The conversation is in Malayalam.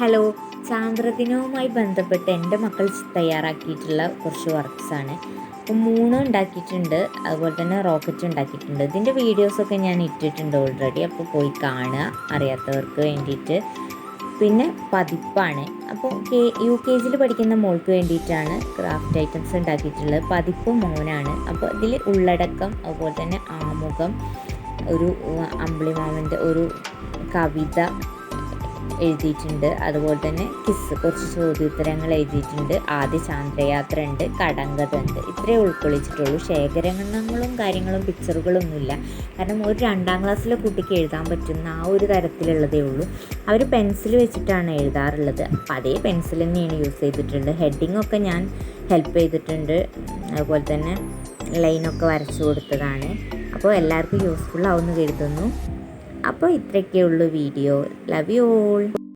ഹലോ. ചാന്ദ്രദിനവുമായി ബന്ധപ്പെട്ട് എന്റെ മക്കൾ തയ്യാറാക്കിയിട്ടുള്ള കുറച്ച് വർക്ക്സാണ് അപ്പോൾ മൂന്ന് ഉണ്ടാക്കിയിട്ടുണ്ട്. അതുപോലെ തന്നെ റോക്കറ്റ് ഉണ്ടാക്കിയിട്ടുണ്ട്. ഇതിന്റെ വീഡിയോസൊക്കെ ഞാൻ ഇട്ടിട്ടുണ്ട് ഓൾറെഡി അപ്പോൾ പോയി കാണുക അറിയാത്തവർക്ക് വേണ്ടിയിട്ട്. പിന്നെ പതിപ്പാണ്. അപ്പോൾ കെ യു കെ ജിയിൽ പഠിക്കുന്ന മോൾക്ക് വേണ്ടിയിട്ടാണ് ക്രാഫ്റ്റ് ഐറ്റംസ് ഉണ്ടാക്കിയിട്ടുള്ളത്. പതിപ്പ് മോനാണ്. അപ്പോൾ ഇതിൽ ഉള്ളടക്കം അതുപോലെ തന്നെ ആമുഖം ഒരു അമ്പിളിമാമന്റെ ഒരു കവിത എഴുതിയിട്ടുണ്ട്. അതുപോലെ തന്നെ കിസ് കുറച്ച് ചോദ്യോത്തരങ്ങൾ എഴുതിയിട്ടുണ്ട്. ആദ്യ ചാന്ദ്രയാത്ര ഉണ്ട് കടങ്കഥ ഉണ്ട് ഇത്രയേ ഉൾക്കൊള്ളിച്ചിട്ടുള്ളൂ. ശേഖരണങ്ങളും കാര്യങ്ങളും പിക്ചറുകളൊന്നുമില്ല. കാരണം ഒരു രണ്ടാം ക്ലാസ്സിലെ കുട്ടിക്ക് എഴുതാൻ പറ്റുന്ന ആ ഒരു തരത്തിലുള്ളതേ ഉള്ളൂ. അവർ പെൻസിൽ വെച്ചിട്ടാണ് എഴുതാറുള്ളത്. അപ്പം അതേ പെൻസിൽ തന്നെയാണ് യൂസ് ചെയ്തിട്ടുണ്ട് ഹെഡിങ് ഒക്കെ ഞാൻ ഹെൽപ്പ് ചെയ്തിട്ടുണ്ട്. അതുപോലെ തന്നെ ലൈനൊക്കെ വരച്ചു കൊടുത്തതാണ്. അപ്പോൾ എല്ലാവർക്കും യൂസ്ഫുൾ ആവുമെന്ന് കരുതുന്നു. അപ്പോൾ ഇത്രയൊക്കെയുള്ളൂ വീഡിയോ. Love you all